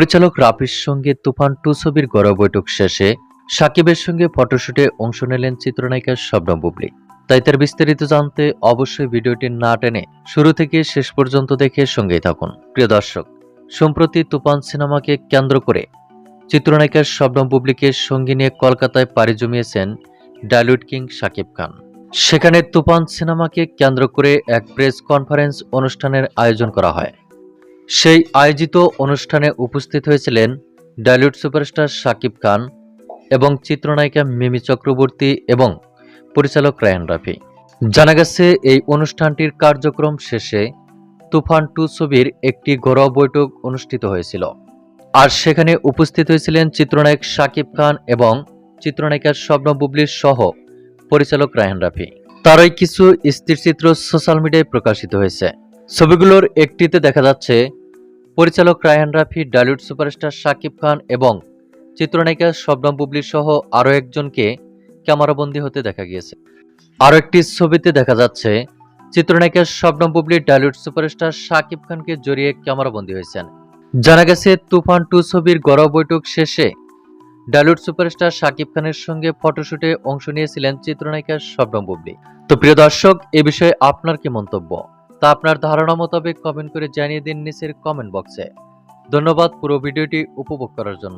পরিচালক রাফির সঙ্গে তুফান টু ছবির গড় বৈঠক শেষে সাকিবের সঙ্গে ফটোশুটে অংশ নিলেন চিত্রনায়িকা শবনম বুবলি। তাই তার বিস্তারিত জানতে অবশ্যই ভিডিওটি না টেনে শুরু থেকে শেষ পর্যন্ত দেখে সঙ্গেই থাকুন। প্রিয় দর্শক, সম্প্রতি তুফান সিনেমাকে কেন্দ্র করে চিত্রনায়িকা শবনম বুবলিকে সঙ্গী নিয়ে কলকাতায় পাড়ি জমিয়েছেন ডালিউড কিং সাকিব খান। সেখানে তুফান সিনেমাকে কেন্দ্র করে এক প্রেস কনফারেন্স অনুষ্ঠানের আয়োজন করা হয়। সেই আয়োজিত অনুষ্ঠানে উপস্থিত হয়েছিলেন ডালিউড সুপারস্টার শাকিব খান এবং চিত্রনায়িকা মিমি চক্রবর্তী এবং পরিচালক রায়ান রাফি। জানা গেছে, এই অনুষ্ঠানটির কার্যক্রম শেষে তুফান টু ছবির একটি ঘরোয়া বৈঠক অনুষ্ঠিত হয়েছিল। আর সেখানে উপস্থিত হয়েছিলেন চিত্রনায়ক শাকিব খান এবং চিত্রনায়িকা স্বপ্ন বুবলির সহ পরিচালক রায়হান রাফি। তারই কিছু স্থিরচিত্র সোশ্যাল মিডিয়ায় প্রকাশিত হয়েছে। ছবিগুলোর একটিতে দেখা যাচ্ছে পরিচালক রায়হান রাফি, ডালিউড সুপারস্টার শাকিব খান এবং চিত্রনায়িকা শবনম বুবলি সহ আরও একজনকে ক্যামেরাবন্দি হতে দেখা গিয়েছে। আরও একটি ছবিতে দেখা যাচ্ছে চিত্রনায়িকা শবনম বুবলি, ডালিউড সুপারস্টার শাকিব খানকে জড়িয়ে ক্যামেরাবন্দি হয়েছেন। জানা গেছে, তুফান টু ছবির গড় বৈঠক শেষে ডালিউড সুপারস্টার শাকিব খানের সঙ্গে ফটোশুটে অংশ নিয়েছিলেন চিত্রনায়িকা শবনম বুবলি। তো প্রিয় দর্শক, এ বিষয়ে আপনার কি মন্তব্য? তা আপনার ধারণা মোতাবেক কমেন্ট করে জানিয়ে দিন নিচের কমেন্ট বক্সে ধন্যবাদ পুরো ভিডিওটি উপভোগ করার জন্য।